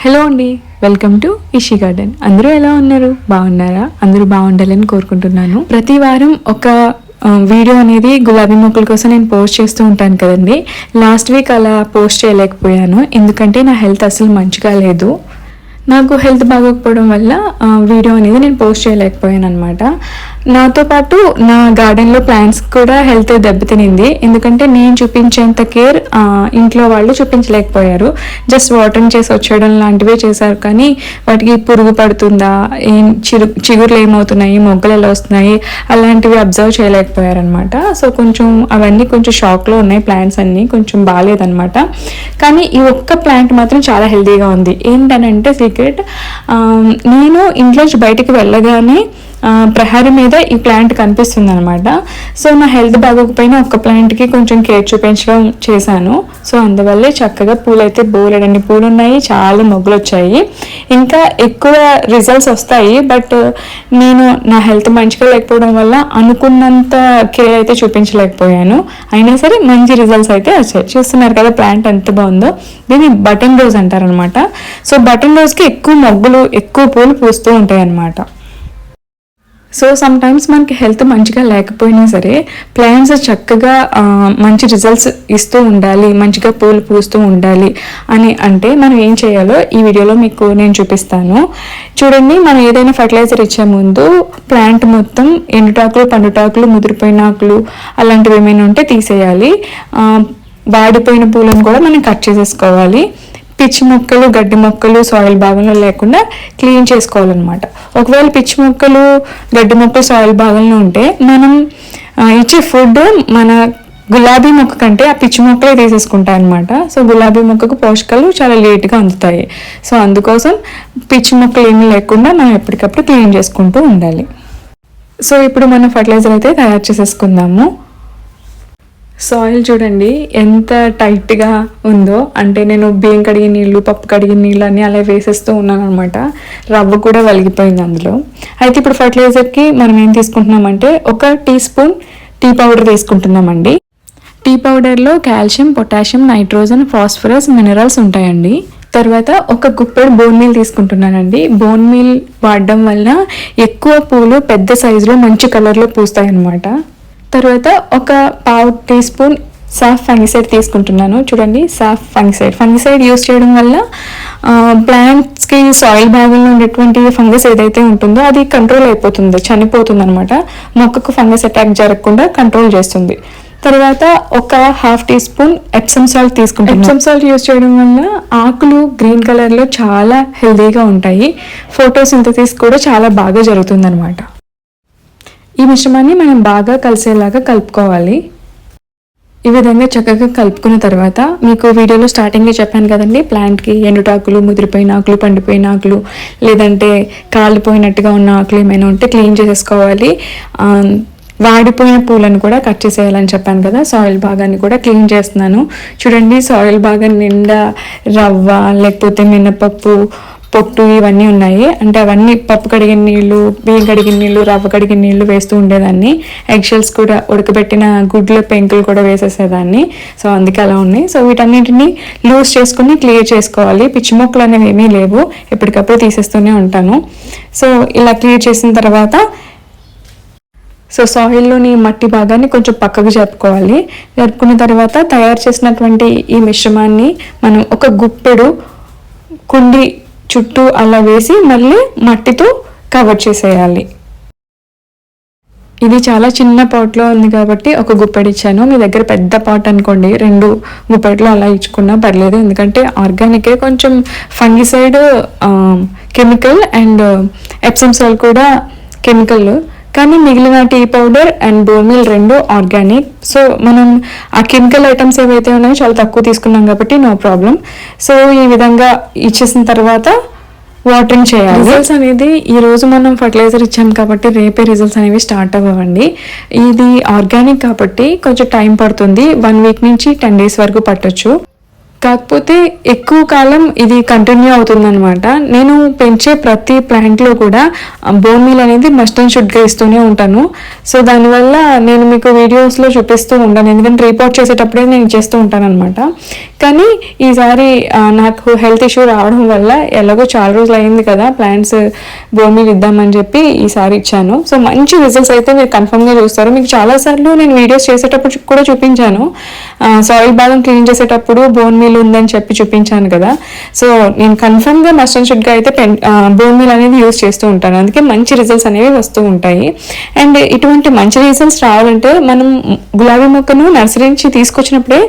Hello అండి. Welcome to ఇషి garden అందరూ ఎలా ఉన్నారు? బాగున్నారా? అందరూ బాగుండాలని కోరుకుంటున్నాను. ప్రతి వారం ఒక వీడియో అనేది గులాబీ మొక్కల కోసం నేను పోస్ట్ చేస్తూ ఉంటాను కదండి. లాస్ట్ వీక్ అలా పోస్ట్ చేయలేకపోయాను. ఎందుకంటే నా హెల్త్ అసలు మంచిగా లేదు. నాకు హెల్త్ బాగోకపోవడం వల్ల వీడియో అనేది నేను పోస్ట్ చేయలేకపోయాను అనమాట నాతో పాటు నా గార్డెన్లో ప్లాంట్స్ కూడా హెల్త్ దెబ్బతినింది. ఎందుకంటే నేను చూపించేంత కేర్ ఇంట్లో వాళ్ళు చూపించలేకపోయారు. జస్ట్ వాటరింగ్ చేసి వచ్చేయడం లాంటివే చేశారు. కానీ వాటికి పురుగు పడుతుందా ఏం చిరు చిగురులు ఏమవుతున్నాయి మొగ్గలు ఎలా వస్తున్నాయి అలాంటివి అబ్జర్వ్ చేయలేకపోయారనమాట సో కొంచెం అవన్నీ కొంచెం షాక్లో ఉన్నాయి ప్లాంట్స్ అన్నీ కొంచెం బాగాలేదనమాట కానీ ఈ ఒక్క ప్లాంట్ మాత్రం చాలా హెల్తీగా ఉంది. ఏంటనంటే సీక్రెట్ నేను ఇంట్లో బయటికి వెళ్ళగానే ప్రహరి మీద ఈ ప్లాంట్ కనిపిస్తుంది అనమాట సో నా హెల్త్ బాగోకపోయినా ఒక ప్లాంట్కి కొంచెం కేర్ చూపించడం చేశాను. సో అందువల్లే చక్కగా పూలు అయితే బోలెడన్ని పూలు ఉన్నాయి చాలా మొగ్గులు వచ్చాయి ఇంకా ఎక్కువ రిజల్ట్స్ వస్తాయి. బట్ నేను నా హెల్త్ మంచిగా లేకపోవడం వల్ల అనుకున్నంత కేర్ అయితే చూపించలేకపోయాను. అయినా సరే మంచి రిజల్ట్స్ అయితే వచ్చాయి. చూస్తున్నారు కదా ప్లాంట్ ఎంత బాగుందో. దీన్ని బటన్ రోజ్ అంటారనమాట సో బటన్ రోజ్కి ఎక్కువ మొగ్గులు ఎక్కువ పూలు పూస్తూ ఉంటాయి అన్నమాట సో సమ్ టైమ్స్ మనకి హెల్త్ మంచిగా లేకపోయినా సరే ప్లాంట్స్ చక్కగా మంచి రిజల్ట్స్ ఇస్తూ ఉండాలి మంచిగా పూలు పూస్తూ ఉండాలి అని అంటే మనం ఏం చేయాలో ఈ వీడియోలో మీకు నేను చూపిస్తాను. చూడండి మనం ఏదైనా ఫర్టిలైజర్ ఇచ్చే ముందు ప్లాంట్ మొత్తం ఎండుటాకులు పండుటాకులు ముదిరిపోయిన ఆకులు అలాంటివి ఏమైనా ఉంటే తీసేయాలి. వాడిపోయిన పూలను కూడా మనం కట్ చేసేసుకోవాలి. పిచ్చి మొక్కలు గడ్డి మొక్కలు సాయిల్ భాగంలో లేకుండా క్లీన్ చేసుకోవాలన్నమాట. ఒకవేళ పిచ్చి మొక్కలు గడ్డి మొక్కలు సాయిల్ భాగంలో ఉంటే మనం ఇచ్చే ఫుడ్ మన గులాబీ మొక్క కంటే ఆ పిచ్చి మొక్కలే తీసేసుకుంటాయి అనమాట సో గులాబీ మొక్కకు పోషకాలు చాలా లేట్గా అందుతాయి. సో అందుకోసం పిచ్చి మొక్కలు ఏమీ లేకుండా మనం ఎప్పటికప్పుడు క్లీన్ చేసుకుంటూ ఉండాలి. సో ఇప్పుడు మనం ఫర్టిలైజర్ అయితే తయారు చేసేసుకుందాము. సాయిల్ చూడండి ఎంత టైట్గా ఉందో. అంటే నేను బియ్యం కడిగిన నీళ్ళు పప్పు కడిగిన నీళ్ళు అన్నీ అలా వేసేస్తూ ఉన్నాను అనమాట రవ్వ కూడా వలిగిపోయింది అందులో. అయితే ఇప్పుడు ఫర్టిలైజర్కి మనం ఏం తీసుకుంటున్నామంటే ఒక టీ స్పూన్ టీ పౌడర్ తీసుకుంటున్నామండి. టీ పౌడర్లో calcium potassium nitrogen phosphorus minerals ఉంటాయండి. తర్వాత ఒక గుప్పెడు బోన్ మీల్ తీసుకుంటున్నానండి. బోన్ మీల్ వాడడం వల్ల ఎక్కువ పూలు పెద్ద సైజులో మంచి కలర్లో పూస్తాయి అన్నమాట తర్వాత ఒక పావు టీ స్పూన్ సాఫ్ ఫంగిసైడ్ తీసుకుంటున్నాను. చూడండి సాఫ్ ఫంగిసైడ్. ఫంగిసైడ్ యూస్ చేయడం వల్ల ప్లాంట్స్కి సాయిల్ భాగంలో ఉండేటువంటి ఫంగస్ ఏదైతే ఉంటుందో అది కంట్రోల్ అయిపోతుంది చనిపోతుంది అనమాట మొక్కకు ఫంగస్ అటాక్ జరగకుండా కంట్రోల్ చేస్తుంది. తర్వాత ఒక half teaspoon Epsom salt తీసుకుంటాం ఎప్సమ్ సాల్ట్ యూస్ చేయడం వల్ల ఆకులు గ్రీన్ కలర్లో చాలా హెల్దీగా ఉంటాయి. ఫోటోసింథసిస్ కూడా చాలా బాగా జరుగుతుంది అనమాట ఈ మిశ్రమాన్ని మనం బాగా కలిసేలాగా కలుపుకోవాలి. ఈ విధంగా చక్కగా కలుపుకున్న తర్వాత మీకు వీడియోలో స్టార్టింగ్లో చెప్పాను కదండి ప్లాంట్కి ఎండుటాకులు ముదిరిపోయిన ఆకులు పండిపోయిన ఆకులు లేదంటే కాలిపోయినట్టుగా ఉన్న ఆకులు ఏమైనా ఉంటే క్లీన్ చేసేసుకోవాలి. వాడిపోయిన పూలను కూడా కట్ చేసేయాలని చెప్పాను కదా సాయిల్ భాగాన్ని కూడా క్లీన్ చేస్తున్నాను. చూడండి సాయిల్ భాగం నిండా రవ్వ లేకపోతే మినపప్పు పొట్టు ఇవన్నీ ఉన్నాయి. అంటే అవన్నీ పప్పు కడిగిన నీళ్ళు బియ్యం కడిగిన నీళ్ళు రవ్వ కడిగిన నీళ్ళు వేస్తూ ఉండేదాన్ని. ఎగ్షెల్స్ కూడా ఉడకబెట్టిన గుడ్ల పెంకులు కూడా వేసేసేదాన్ని. సో అందుకే అలా ఉన్నాయి. సో వీటన్నిటిని లూజ్ చేసుకుని క్లియర్ చేసుకోవాలి. పిచ్చి మొక్కలు అనేవి ఏమీ లేవు. ఎప్పటికప్పుడు తీసేస్తూనే ఉంటాను. సో ఇలా క్లియర్ చేసిన తర్వాత సో సాయిల్లోని మట్టి భాగాన్ని కొంచెం పక్కకు జరుపుకోవాలి. జరుపుకున్న తర్వాత తయారు చేసినటువంటి ఈ మిశ్రమాన్ని మనం ఒక గుప్పెడు కుండి చుట్టూ అలా వేసి మళ్ళీ మట్టితో కవర్ చేసేయాలి. ఇది చాలా చిన్న పాట్లో ఉంది కాబట్టి ఒక గుప్పెడు ఇచ్చాను. మీ దగ్గర పెద్ద పాట్ అనుకోండి రెండు గుప్పెట్లు అలా ఇచ్చుకున్నా పర్లేదు. ఎందుకంటే ఆర్గానికే కొంచెం ఫంగిసైడ్ కెమికల్ అండ్ ఎప్సమ్ సాల్ కూడా కెమికల్. కానీ మిగిలిన టీ పౌడర్ అండ్ బోర్మిల్ రెండు ఆర్గానిక్. సో మనం ఆ కెమికల్ ఐటమ్స్ ఏవైతే ఉన్నాయో చాలా తక్కువ తీసుకున్నాం కాబట్టి నో ప్రాబ్లం. సో ఈ విధంగా ఇచ్చేసిన తర్వాత వాటరింగ్ చేయాలి. రిజల్ట్స్ అనేది ఈ రోజు మనం ఫర్టిలైజర్ ఇచ్చాం కాబట్టి రేపే రిజల్ట్స్ అనేవి స్టార్ట్ అవ్వండి. ఇది ఆర్గానిక్ కాబట్టి కొంచెం టైం పడుతుంది. వన్ వీక్ నుంచి టెన్ డేస్ వరకు పట్టొచ్చు. కాకపోతే ఎక్కువ కాలం ఇది కంటిన్యూ అవుతుందనమాట నేను పెంచే ప్రతి ప్లాంట్లో కూడా బోన్ మీల్ అనేది మస్ట్ అండ్ షుడ్గా ఇస్తూనే ఉంటాను. సో దానివల్ల నేను మీకు వీడియోస్లో చూపిస్తూ ఉంటాను. ఎందుకంటే రిపోర్ట్ చేసేటప్పుడే నేను చేస్తూ ఉంటాను అనమాట కానీ ఈసారి నాకు హెల్త్ ఇష్యూ రావడం వల్ల ఎలాగో చాలా రోజులు అయింది కదా ప్లాంట్స్ బోన్ మీల్ ఇద్దామని చెప్పి ఈసారి ఇచ్చాను. సో మంచి రిజల్ట్స్ అయితే మీరు కన్ఫర్మ్గా చూస్తారు. మీకు చాలాసార్లు నేను వీడియోస్ చేసేటప్పుడు కూడా చూపించాను. సాయిల్ భాగం క్లీన్ చేసేటప్పుడు బోన్ మీల్ ఉందని చెప్పి చూపించాను కదా. సో నేను కన్ఫర్మ్గా మస్ట్ అండ్ షుడ్గా అయితే పెన్ బోన్ మీల్ అనేది యూస్ చేస్తూ ఉంటాను. అందుకే మంచి రిజల్ట్స్ అనేవి వస్తూ ఉంటాయి. అండ్ ఇటువంటి మంచి రిజల్ట్స్ రావాలంటే మనం గులాబీ మొక్కను నర్సరీ నుంచి తీసుకొచ్చినప్పుడే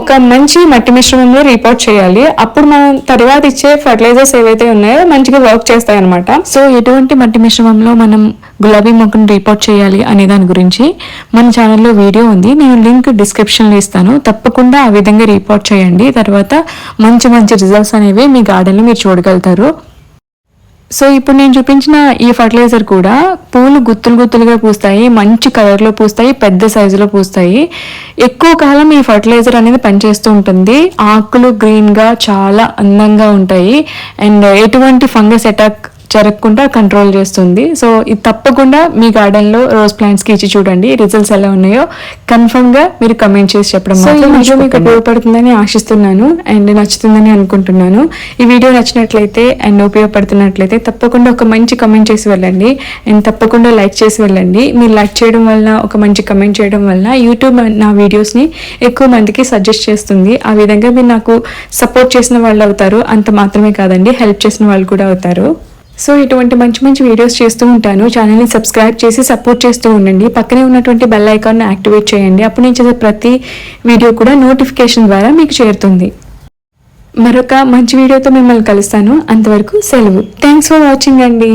ఒక మంచి మట్టి మిశ్రమంలో రిపోర్ట్ చేయాలి. అప్పుడు మనం తర్వాత ఇచ్చే ఫర్టిలైజర్స్ ఏవైతే ఉన్నాయో మంచిగా వర్క్ చేస్తాయి అనమాట సో ఎటువంటి మట్టి మిశ్రమంలో మనం గులాబీ మొక్కను రిపోర్ట్ చేయాలి అనే దాని గురించి మన ఛానల్లో వీడియో ఉంది. నేను లింక్ డిస్క్రిప్షన్లో ఇస్తాను. తప్పకుండా ఆ విధంగా రిపోర్ట్ చేయండి. తర్వాత మంచి మంచి రిజల్ట్స్ అనేవి మీ గార్డెన్లో మీరు చూడగలుగుతారు. సో ఇప్పుడు నేను చూపించిన ఈ ఫర్టిలైజర్ కూడా పూలు గుత్తులు గుత్తులుగా పూస్తాయి. మంచి కలర్లో పూస్తాయి. పెద్ద సైజులో పూస్తాయి. ఎక్కువ కాలం ఈ ఫర్టిలైజర్ అనేది పనిచేస్తూ ఉంటుంది. ఆకులు గ్రీన్గా చాలా అందంగా ఉంటాయి. అండ్ ఎటువంటి ఫంగస్ అటాక్ జరగకుండా కంట్రోల్ చేస్తుంది. సో ఇది తప్పకుండా మీ గార్డెన్లో రోజ్ ప్లాంట్స్కి ఇచ్చి చూడండి. రిజల్ట్స్ ఎలా ఉన్నాయో కన్ఫర్మ్గా మీరు కమెంట్ చేసి చెప్పడం వీడియో మీకు ఉపయోగపడుతుందని ఆశిస్తున్నాను అండ్ నచ్చుతుందని అనుకుంటున్నాను. ఈ వీడియో నచ్చినట్లయితే అండ్ ఉపయోగపడుతున్నట్లయితే తప్పకుండా ఒక మంచి కమెంట్ చేసి వెళ్ళండి. అండ్ తప్పకుండా లైక్ చేసి వెళ్ళండి. మీరు లైక్ చేయడం వల్ల ఒక మంచి కమెంట్ చేయడం వల్ల యూట్యూబ్ నా వీడియోస్ని ఎక్కువ మందికి సజెస్ట్ చేస్తుంది. ఆ విధంగా మీరు నాకు సపోర్ట్ చేసిన వాళ్ళు అవుతారు. అంత మాత్రమే కాదండి హెల్ప్ చేసిన వాళ్ళు కూడా అవుతారు. సో ఇటువంటి మంచి మంచి వీడియోస్ చేస్తూ ఉంటాను. ఛానల్ని సబ్స్క్రైబ్ చేసి సపోర్ట్ చేస్తూ ఉండండి. పక్కనే ఉన్నటువంటి బెల్ ఐకాన్ను యాక్టివేట్ చేయండి. అప్పుడు నేను చేసే ప్రతి వీడియో కూడా నోటిఫికేషన్ ద్వారా మీకు చేరుతుంది. మరొక మంచి వీడియోతో మిమ్మల్ని కలుస్తాను. అంతవరకు సెలవు. థ్యాంక్స్ ఫర్ వాచింగ్ అండి.